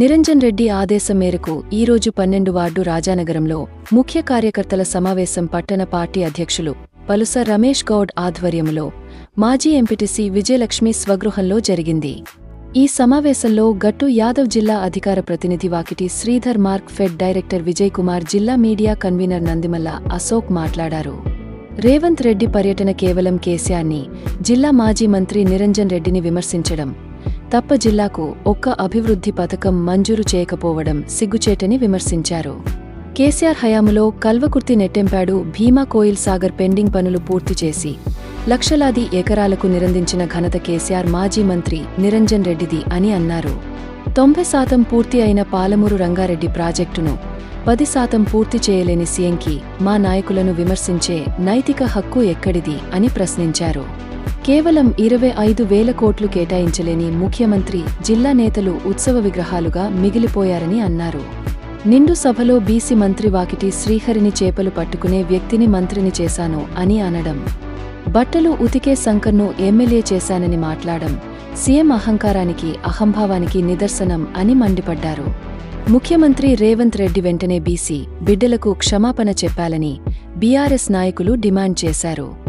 నిరంజన్ రెడ్డి ఆదేశం మేరకు ఈరోజు పన్నెండు వార్డు రాజానగరంలో ముఖ్య కార్యకర్తల సమావేశం పట్టణ పార్టీ అధ్యక్షులు పలుస రమేష్ గౌడ్ ఆధ్వర్యములో మాజీ ఎంపీటీసీ విజయలక్ష్మి స్వగృహంలో జరిగింది. ఈ సమావేశంలో గట్టు యాదవ్ జిల్లా అధికార ప్రతినిధి Vakiti Sridhar Markfed director Vijay Kumar జిల్లా మీడియా కన్వీనర్ నందిమల్ల అశోక్ మాట్లాడారు. రేవంత్ రెడ్డి పర్యటన కేవలం కేసీఆర్ని జిల్లా మాజీ మంత్రి నిరంజన్ రెడ్డిని విమర్శించడం తప్ప జిల్లాకు ఒక్క అభివృద్ధి పథకం మంజూరు చేయకపోవడం సిగ్గుచేటని విమర్శించారు. కేసీఆర్ హయాములో కల్వకుర్తి నెట్టెంపాడు భీమా కోయిల్ సాగర్ పెండింగ్ పనులు పూర్తి చేసి లక్షలాది ఎకరాలకు నిరందించిన ఘనత కేసీఆర్ మాజీ మంత్రి నిరంజన్ రెడ్డిది అని అన్నారు. తొంభై శాతం పూర్తి అయిన పాలమూరు రంగారెడ్డి ప్రాజెక్టును పది శాతం పూర్తి చేయలేని సీఎంకి మా నాయకులను విమర్శించే నైతిక హక్కు ఎక్కడిది అని ప్రశ్నించారు. కేవలం ఇరవై ఐదు వేల కోట్లు కేటాయించలేని ముఖ్యమంత్రి జిల్లా నేతలు ఉత్సవ విగ్రహాలుగా మిగిలిపోయారని అన్నారు. నిండు సభలో బీసీ మంత్రి వాకిటి శ్రీహరిని చేపలు పట్టుకునే వ్యక్తిని మంత్రిని చేశాను అని అనడం. బట్టలు ఉతికే శంకర్ను ఎమ్మెల్యే చేశానని మాట్లాడం సీఎం అహంకారానికి అహంభావానికి నిదర్శనం అని మండిపడ్డారు. ముఖ్యమంత్రి రేవంత్ రెడ్డి వెంటనే బీసీ బిడ్డలకు క్షమాపణ చెప్పాలని బీఆర్ఎస్ నాయకులు డిమాండ్ చేశారు.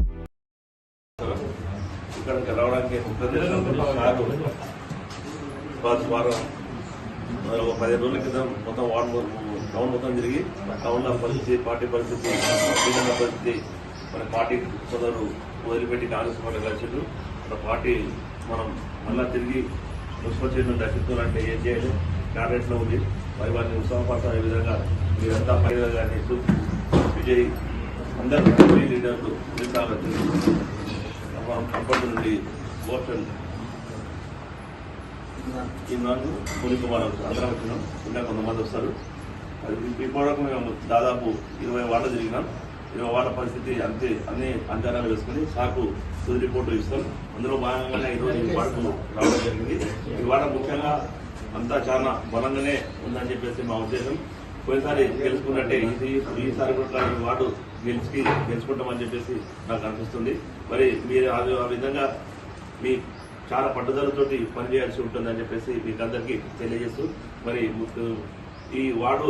ఇక్కడికి రావడానికి ఉద్దేశం వారం ఒక పదిహేను రోజుల క్రితం మొత్తం వార్డు టౌన్ మొత్తం తిరిగి టౌన్లో పరిస్థితి పార్టీ పరిస్థితి పిల్లల పరిస్థితి. మన పార్టీ సోదరులు వదిలిపెట్టి కాంగ్రెస్ పార్టీ కలిసిండు. మన పార్టీ మనం మళ్ళా తిరిగి మున్సిపల్ చైర్మన్ అంటే ఏం చేయాలి? క్యాబినెట్లో ఉంది మరి వారిని ఉత్సాహపరచే విధంగా మీరంతా మహిళ కానీ విజయ్ అందరూ లీడర్లు మిగతా కంపల్సరీ నుండి మోషన్ ఈనాడు పులి కుమార్ అందరం వచ్చినాం. ఇంకా కొంతమంది వస్తారు. అది ఇప్పటివరకు మేము దాదాపు ఇరవై వార్లు తిరిగినాం ఇరవై వార్ల పరిస్థితి అంతే అన్ని అంచనా వేసుకుని సాకు తుది రిపోర్టు ఇస్తాం. అందులో భాగంగానే ఈరోజు ఈ వార్డుకు రావడం జరిగింది. ఈ వార్డు ముఖ్యంగా అంతా చాలా బలంగానే ఉందని చెప్పేసి మా ఉద్దేశం. పోయినసారి గెలుచుకున్నట్టే ఇది ఈసారి కూడా ఈ వార్డు గెలిచి గెలుచుకుంటామని చెప్పేసి నాకు అనిపిస్తుంది. మరి మీరు ఆ విధంగా మీ చాలా పట్టుదలతోటి పనిచేయాల్సి ఉంటుందని చెప్పేసి మీకు అందరికీ తెలియజేస్తూ మరి ఈ వార్డు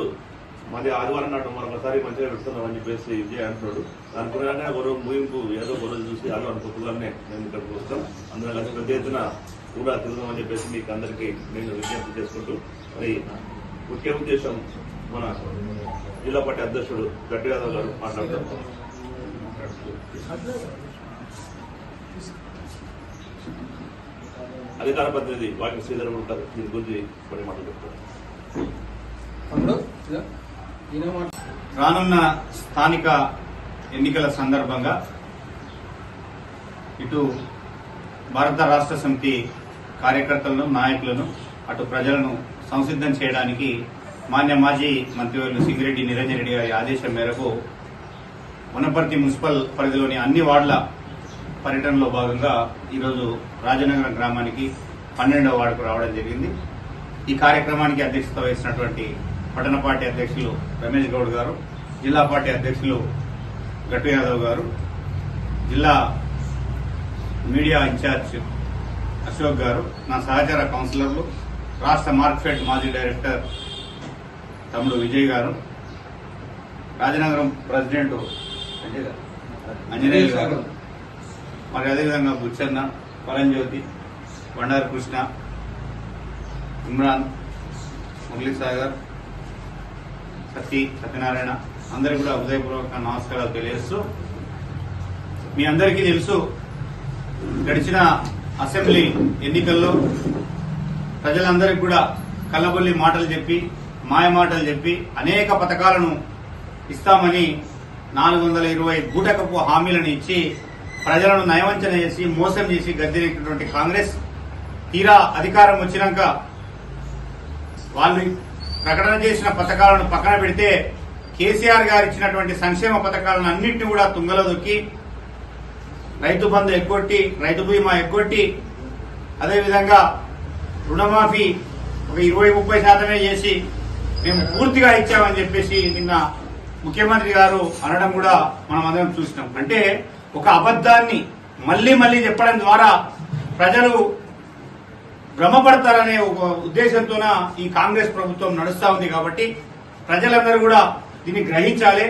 మాది ఆదివారం నాడు మరొకసారి మంచిగా పెడుతున్నామని చెప్పేసి విజయ్ అంటున్నాడు. దాని ప్రకారంగా ఒక రోజు ముగింపు ఏదో ఒక రోజు చూసి ఆదివారం పొద్దుగానే మేము ఇక్కడికి వస్తాం. అందులో కలిసి పెద్ద ఎత్తున కూడా తిరుగుదామని చెప్పేసి మీకు అందరికీ నేను విజ్ఞప్తి చేసుకుంటూ మరి ముఖ్య ఉద్దేశం మన జిల్లా పార్టీ అధ్యక్షుడు గట్టి యాదవ్ గారు మాట్లాడతారు. అధికార ప్రతినిధి వాటి శ్రీధర్ ఉంటారు. దీని గురించి కొన్ని మాటలు చెప్తారు. రానున్న స్థానిక ఎన్నికల సందర్భంగా ఇటు భారత రాష్ట్ర సమితి కార్యకర్తలను నాయకులను అటు ప్రజలను సంసిద్ధం చేయడానికి మాన్య మాజీ మంత్రివర్యులు సింగిరెడ్డి నిరంజన్ రెడ్డి గారి ఆదేశం మేరకు వనపర్తి మున్సిపల్ పరిధిలోని అన్ని వార్డుల పర్యటనలో భాగంగా ఈరోజు రాజనగరం గ్రామానికి పన్నెండవ వార్డుకు రావడం జరిగింది. ఈ కార్యక్రమానికి అధ్యక్షత వహిస్తున్నటువంటి పట్టణ పార్టీ అధ్యక్షులు రమేష్ గౌడ్ గారు జిల్లా పార్టీ అధ్యక్షులు గట్టు యాదవ్ గారు జిల్లా మీడియా ఇన్ఛార్జ్ అశోక్ గారు నా సహచార కౌన్సిలర్లు రాష్ట్ర మార్క్ఫెడ్ మాజీ డైరెక్టర్ తమ్ముడు విజయ్ గారు రాజనగరం ప్రెసిడెంట్ అంజనేయులు గారు. మరి అదేవిధంగా బుచ్చన్న పరంజ్యోతి బండారు కృష్ణ ఇమ్రాన్ మురళీసాగర్ సతీ సత్యనారాయణ అందరికీ కూడా హృదయపూర్వక నమస్కారాలు తెలియజేస్తూ మీ అందరికీ తెలుసు గడిచిన అసెంబ్లీ ఎన్నికల్లో ప్రజలందరికీ కూడా కళ్ళబొల్లి మాటలు చెప్పి మాయ మాటలు చెప్పి అనేక పథకాలను ఇస్తామని నాలుగు వందల ఇరవై బూటకపు హామీలను ఇచ్చి ప్రజలను నయవంచన చేసి మోసం చేసి గద్దెనెక్కినటువంటి కాంగ్రెస్ తీరా అధికారం వచ్చినాక వాళ్ళు ప్రకటన చేసిన పథకాలను పక్కన పెడితే కేసీఆర్ గారు ఇచ్చినటువంటి సంక్షేమ పథకాలను అన్నింటినీ కూడా తుంగలో దొక్కి రైతు బంధు ఎగ్గొట్టి రైతు బీమా ఎగ్గొట్టి అదేవిధంగా రుణమాఫీ ఒక ఇరవై ముప్పై శాతమే చేసి మేము పూర్తిగా ఇచ్చామని చెప్పేసి నిన్న ముఖ్యమంత్రి గారు అనడం కూడా మనం అందరం చూసినాం. అంటే ఒక అబద్ధాన్ని మళ్ళీ మళ్ళీ చెప్పడం ద్వారా ప్రజలు భ్రమపడతారనే ఒక ఉద్దేశంతోన ఈ కాంగ్రెస్ ప్రభుత్వం నడుస్తా ఉంది కాబట్టి ప్రజలందరూ కూడా దీన్ని గ్రహించాలి.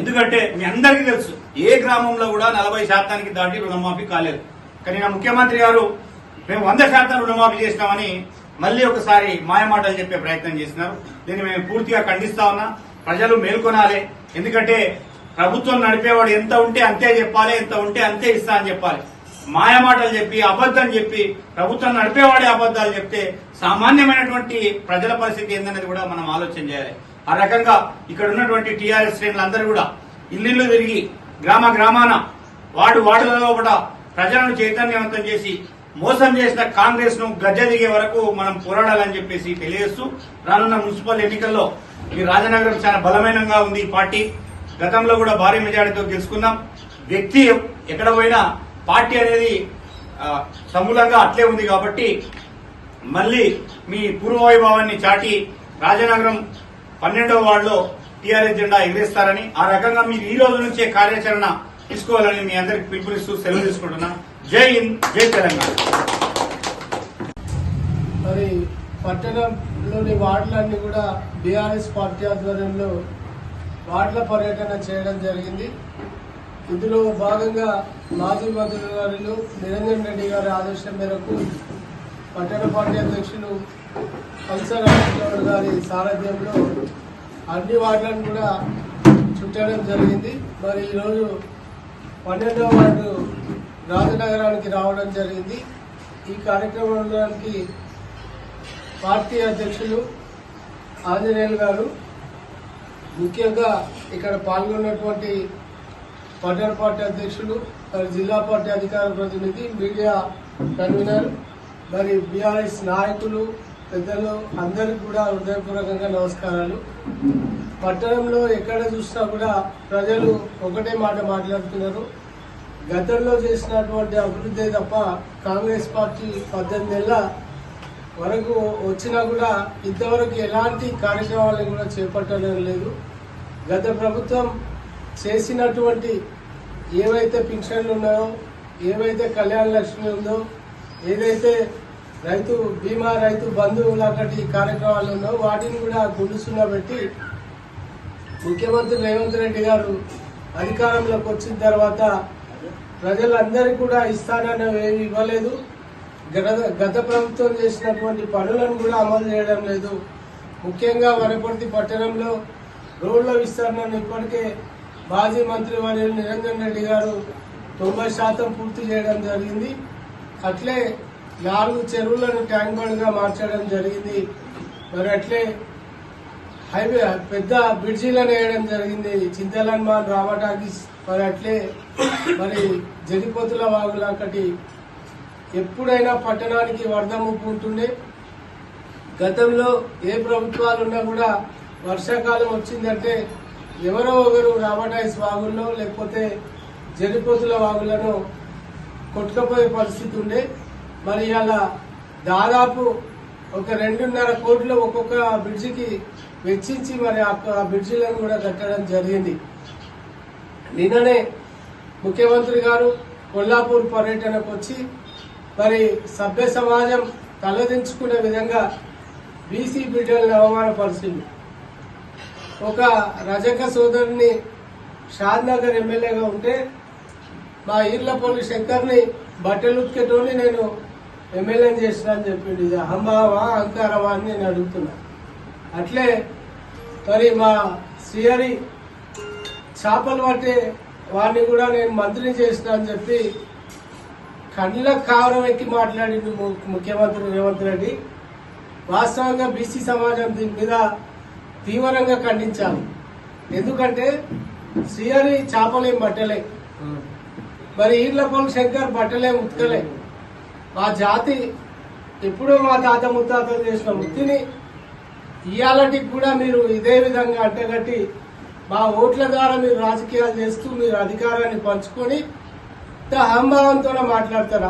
ఎందుకంటే మీ అందరికీ తెలుసు ఏ గ్రామంలో కూడా నలభై శాతానికి దాటి రుణమాఫీ కాలేదు. కానీ నా ముఖ్యమంత్రి గారు మేము వంద శాతం రుణమాఫీ చేసినామని మళ్ళీ ఒకసారి మాయమాటలు చెప్పే ప్రయత్నం చేస్తున్నారు దీన్ని మేము పూర్తిగా ఖండిస్తా ఉన్నా ప్రజలు మేల్కొనాలి. ఎందుకంటే ప్రభుత్వం నడిపేవాడు ఎంత ఉంటే అంతే చెప్పాలి ఎంత ఉంటే అంతే ఇస్తా అని చెప్పాలి. మాయమాటలు చెప్పి అబద్ధం చెప్పి ప్రభుత్వం నడిపేవాడే అబద్ధాలు చెప్తే సామాన్యమైనటువంటి ప్రజల పరిస్థితి ఏందనేది కూడా మనం ఆలోచన చేయాలి. ఆ రకంగా ఇక్కడ ఉన్నటువంటి టీఆర్ఎస్ శ్రేణులందరూ కూడా ఇల్లు తిరిగి గ్రామ గ్రామాన వాడు వార్డులలో కూడా ప్రజలను చైతన్యవంతం చేసి మోసం చేసిన కాంగ్రెస్ను గజ్జ దిగే వరకు మనం పోరాడాలని చెప్పేసి తెలియజేస్తూ రానున్న మున్సిపల్ ఎన్నికల్లో ఈ రాజనగరం చాలా బలమైనగా ఉంది ఈ పార్టీ. గతంలో కూడా భారీ మెజారిటీతో గెలుచుకున్నాం. వ్యక్తి ఎక్కడ పోయినా పార్టీ అనేది సమూలంగా అట్లే ఉంది కాబట్టి మళ్ళీ మీ పూర్వవైభవాన్ని చాటి రాజనగరం పన్నెండవ వార్డులో టీఆర్ఎస్ జెండా ఎగిరేస్తారని ఆ రకంగా మీరు ఈ రోజు నుంచే కార్యాచరణ తీసుకోవాలని మీ అందరికి పిలుపునిస్తూ సెలవు తీసుకుంటున్నా. జై హింద్ జై తెలంగాణ. మరి పట్టణంలోని వార్డులన్నీ కూడా బీఆర్ఎస్ పార్టీ ఆధ్వర్యంలో వార్డుల పర్యటన చేయడం జరిగింది. ఇందులో భాగంగా మాజీ మంత్రులు నిరంజన్ రెడ్డి గారి ఆదేశం మేరకు పట్టణ పార్టీ అధ్యక్షులు కల్సర్ గారి సారథ్యంలో అన్ని వార్డులను కూడా చుట్టడం జరిగింది. మరి ఈరోజు పన్నెండవ వార్డు రాజనగరానికి రావడం జరిగింది. ఈ కార్యక్రమానికి పార్టీ అధ్యక్షులు ఆంజనేయులు గారు ముఖ్యంగా ఇక్కడ పాల్గొన్నటువంటి పట్టణ పార్టీ అధ్యక్షులు మరి జిల్లా పార్టీ అధికార ప్రతినిధి మీడియా కన్వీనర్ మరి బీఆర్ఎస్ నాయకులు పెద్దలు అందరికీ కూడా హృదయపూర్వకంగా నమస్కారాలు. పట్టణంలో ఎక్కడ చూసినా కూడా ప్రజలు ఒకటే మాట మాట్లాడుతున్నారు. గతంలో చేసినటువంటి అభివృద్ధి తప్ప కాంగ్రెస్ పార్టీ పద్దెనిమిది నెలల వరకు వచ్చినా కూడా ఇంతవరకు ఎలాంటి కార్యక్రమాలను కూడా చేపట్టడం లేదు. గత ప్రభుత్వం చేసినటువంటి ఏవైతే పింఛన్లు ఉన్నాయో ఏవైతే కళ్యాణ లక్ష్మి ఉందో ఏదైతే రైతు బీమా రైతు బంధువు లాంటి కార్యక్రమాలు ఉన్నాయో వాటిని కూడా గుండుసున్న పెట్టి ముఖ్యమంత్రి రేవంత్ రెడ్డి గారు అధికారంలోకి వచ్చిన తర్వాత ప్రజలందరికీ కూడా ఇస్తానన్నవి ఇవ్వలేదు. గత గత ప్రభుత్వం చేసినటువంటి పనులను కూడా అమలు చేయడం లేదు. ముఖ్యంగా వనపర్తి పట్టణంలో రోడ్ల విస్తరణను ఇప్పటికే మాజీ మంత్రి వారి నిరంజన్ రెడ్డి గారు తొంభై శాతం పూర్తి చేయడం జరిగింది. అట్లే నాలుగు చెరువులను ట్యాంక్ బండ్గా మార్చడం జరిగింది. మరి అట్లే హైవే పెద్ద బ్రిడ్జీలను వేయడం జరిగింది. చింతలన్మాన్ రామటాకీస్ మరి అట్లే మరి జరిపోతుల వాగులాకటి ఎప్పుడైనా పట్టణానికి వరద ముప్పు ఉంటుండే గతంలో ఏ ప్రభుత్వాలు ఉన్నా కూడా వర్షాకాలం వచ్చిందంటే ఎవరో ఒకరు రామటాయిస్ వాగుల్లో లేకపోతే జరిపోతుల వాగులను కొట్టుకపోయే పరిస్థితి ఉండే. మరి అలా దాదాపు ఒక రెండున్నర కోట్లు ఒక్కొక్క బ్రిడ్జికి వెచ్చించి మరి ఆ బ్రిడ్జిలను కూడా కట్టడం జరిగింది. నిన్ననే ముఖ్యమంత్రి గారు కొల్లాపూర్ పర్యటనకు వచ్చి మరి సభ్య సమాజం తలదించుకునే విధంగా బీసీ బిడ్డలను అవమానపరిచింది. ఒక రజక సోదరుని షాద్నగర్ ఎమ్మెల్యేగా ఉంటే మా ఈర్లపల్లి శంకర్ని బట్టలు ఉతికేటోని నేను ఎమ్మెల్యేని చేసిన అని చెప్పిండు. ఇది అహంభావా అహంకారమా అని నేను అడుగుతున్నా. అట్లే మరి మా శ్రీహరి చేపలు పట్టే వాడిని కూడా నేను మంత్రిని చేసిన అని చెప్పి కళ్ళ కావరం ఎక్కి మాట్లాడింది ము- ముఖ్యమంత్రి రేవంత్ రెడ్డి. వాస్తవంగా బీసీ సమాజం దీని మీద తీవ్రంగా ఖండించాలి. ఎందుకంటే శ్రీహరి చేపలేం బట్టలే. మరి ఈర్లపల్లి శంకర్ బట్టలే ఉతకలే. మా జాతి ఎప్పుడో మా తాత ముత్తాతలు చేసిన వృత్తిని ఇవాళటికి కూడా మీరు ఇదే విధంగా అంటగట్టి మా ఓట్ల ద్వారా మీరు రాజకీయాలు చేస్తూ మీరు అధికారాన్ని పంచుకొని ఇంత అహంభావంతో మాట్లాడతారా?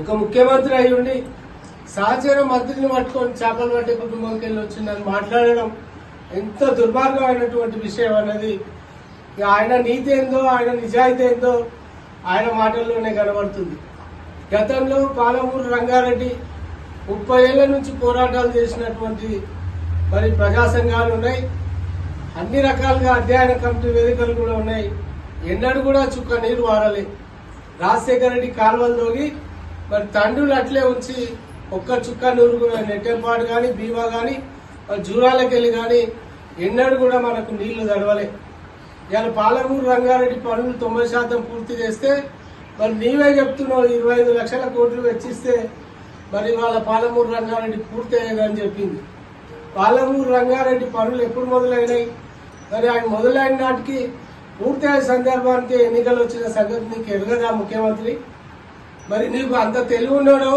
ఒక ముఖ్యమంత్రి అయి ఉండి సహచర మంత్రిని పట్టుకొని చేపలు పట్టే కుటుంబంకి వెళ్ళి వచ్చిందని మాట్లాడడం ఎంత దుర్మార్గమైనటువంటి విషయం అన్నది ఆయన నీతి ఏందో ఆయన నిజాయితీ ఏందో ఆయన మాటల్లోనే కనబడుతుంది. గతంలో పాలమూరు రంగారెడ్డి ముప్పై ఏళ్ళ నుంచి పోరాటాలు చేసినటువంటి మరి ప్రజా సంఘాలు ఉన్నాయి. అన్ని రకాలుగా అధ్యయన కమిటీ వేదికలు కూడా ఉన్నాయి. ఎన్నడూ కూడా చుక్క నీరు వాడాలి రాజశేఖర రెడ్డి కాలువలు తోగి మరి తండ్రులు అట్లే ఉంచి ఒక్క చుక్క నూరు కూడా నెట్టెంపాడు కానీ బీమా కానీ మరి జూరాలకెళ్ళి కానీ ఎన్నడూ కూడా మనకు నీళ్ళు తడవలే. ఇవాళ పాలమూరు రంగారెడ్డి పనులు తొంభై శాతం పూర్తి చేస్తే మరి నీవే చెప్తున్నావు ఇరవై ఐదు లక్షల కోట్లు వెచ్చిస్తే మరి వాళ్ళ పాలమూరు రంగారెడ్డి పూర్తి అయ్యేదని చెప్పింది. పాలమూరు రంగారెడ్డి పనులు ఎప్పుడు మొదలైనాయి? మరి ఆయన మొదలైన నాటికి పూర్తయ్యే సందర్భానికి ఎన్నికలు వచ్చిన సంగతి నీకు ఎరగదా ముఖ్యమంత్రి. మరి నీకు అంత తెలివి ఉన్నాడు.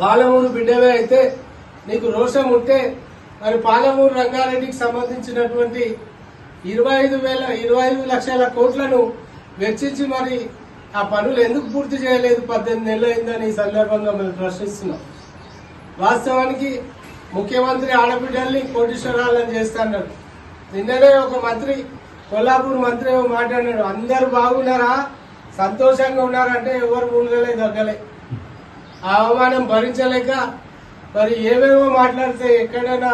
పాలమూరు బిడ్డవే అయితే నీకు రోషం ఉంటే మరి పాలమూరు రంగారెడ్డికి సంబంధించినటువంటి ఇరవై ఐదు వేల ఇరవై ఐదు లక్షల కోట్లను వెచ్చించి మరి ఆ పనులు ఎందుకు పూర్తి చేయలేదు? పద్దెనిమిది నెలలు అయిందని ఈ సందర్భంగా మేము ప్రశ్నిస్తున్నాం. వాస్తవానికి ముఖ్యమంత్రి ఆడబిడ్డల్ని కోటీశ్వరాలను చేస్తాడు నిన్ననే ఒక మంత్రి కొల్లాపూర్ మంత్రి మాట్లాడినాడు. అందరు బాగున్నారా? సంతోషంగా ఉన్నారంటే ఎవరు ఉండలే దగ్గలే ఆ అవమానం భరించలేక మరి ఏమేమో మాట్లాడితే ఎక్కడైనా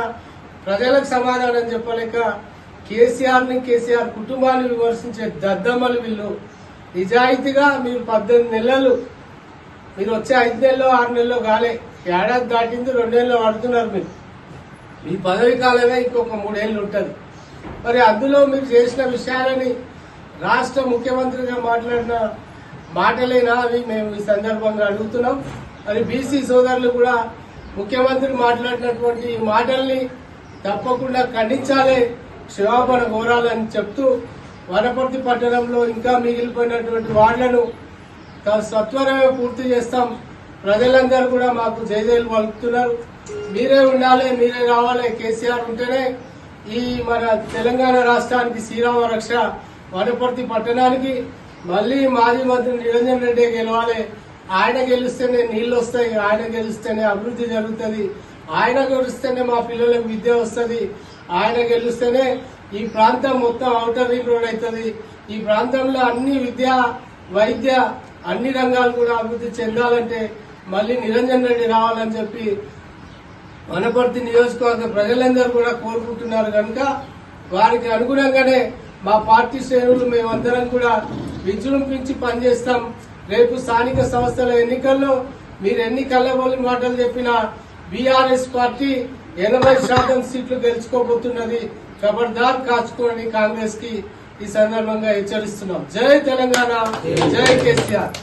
ప్రజలకు సమాధానం చెప్పలేక కేసీఆర్ని కేసీఆర్ కుటుంబాన్ని విమర్శించే దద్దమ్మలు వీళ్ళు. నిజాయితీగా మీరు పద్దెనిమిది నెలలు మీరు వచ్చే ఐదు నెలలో ఆరు నెలలో కాలే. ఏడాది దాటింది రెండేళ్ళు ఆడుతున్నారు మీరు. మీ పదవి కాలమే ఇంకొక మూడేళ్ళు ఉంటుంది. మరి అందులో మీరు చేసిన విషయాలని రాష్ట్ర ముఖ్యమంత్రిగా మాట్లాడిన మాటలేనా అవి మేము ఈ సందర్భంగా అడుగుతున్నాం. మరి బీసీ సోదరులు కూడా ముఖ్యమంత్రి మాట్లాడినటువంటి ఈ మాటల్ని తప్పకుండా ఖండించాలి క్షమాపణ కోరాలని చెప్తూ వనపర్తి పట్టణంలో ఇంకా మిగిలిపోయినటువంటి వాళ్ళను సత్వరమే పూర్తి చేస్తాం. ప్రజలందరూ కూడా మాకు జయజయలు పలుకుతున్నారు. మీరే ఉండాలి మీరే రావాలి కేసీఆర్ ఉంటేనే ఈ మన తెలంగాణ రాష్ట్రానికి శ్రీరామ రక్ష వనపర్తి పట్టణానికి మళ్ళీ మాజీ మంత్రి నిరంజన్ రెడ్డి గెలవాలి. ఆయన గెలిస్తేనే నీళ్ళు వస్తాయి ఆయన గెలిస్తేనే అభివృద్ధి జరుగుతుంది. ఆయన గెలిస్తేనే మా పిల్లలకు విద్య వస్తుంది. ఆయన గెలిస్తేనే ఈ ప్రాంతం మొత్తం అవుటర్ రింగ్ రోడ్ అవుతుంది. ఈ ప్రాంతంలో అన్ని విద్య వైద్య అన్ని రంగాలు కూడా అభివృద్ధి చెందాలంటే మళ్ళీ నిరంజన్ రెడ్డి రావాలని చెప్పి వనపర్తి నియోజకవర్గ ప్రజలందరూ కూడా కోరుకుంటున్నారు కనుక వారికి అనుగుణంగానే మా పార్టీ శ్రేణులు మేమందరం కూడా విజృంభించి పనిచేస్తాం. రేపు స్థానిక సంస్థల ఎన్నికల్లో మీరు ఎన్ని కళ్ళబోలి మాటలు చెప్పినా బీఆర్ఎస్ పార్టీ ఎనభై శాతం సీట్లు గెలుచుకోబోతున్నది ఖబర్దార్ కాచుకోండి కాంగ్రెస్కి ఈ సందర్భంగా హెచ్చరిస్తున్నాం. జై తెలంగాణ జై కేసీఆర్.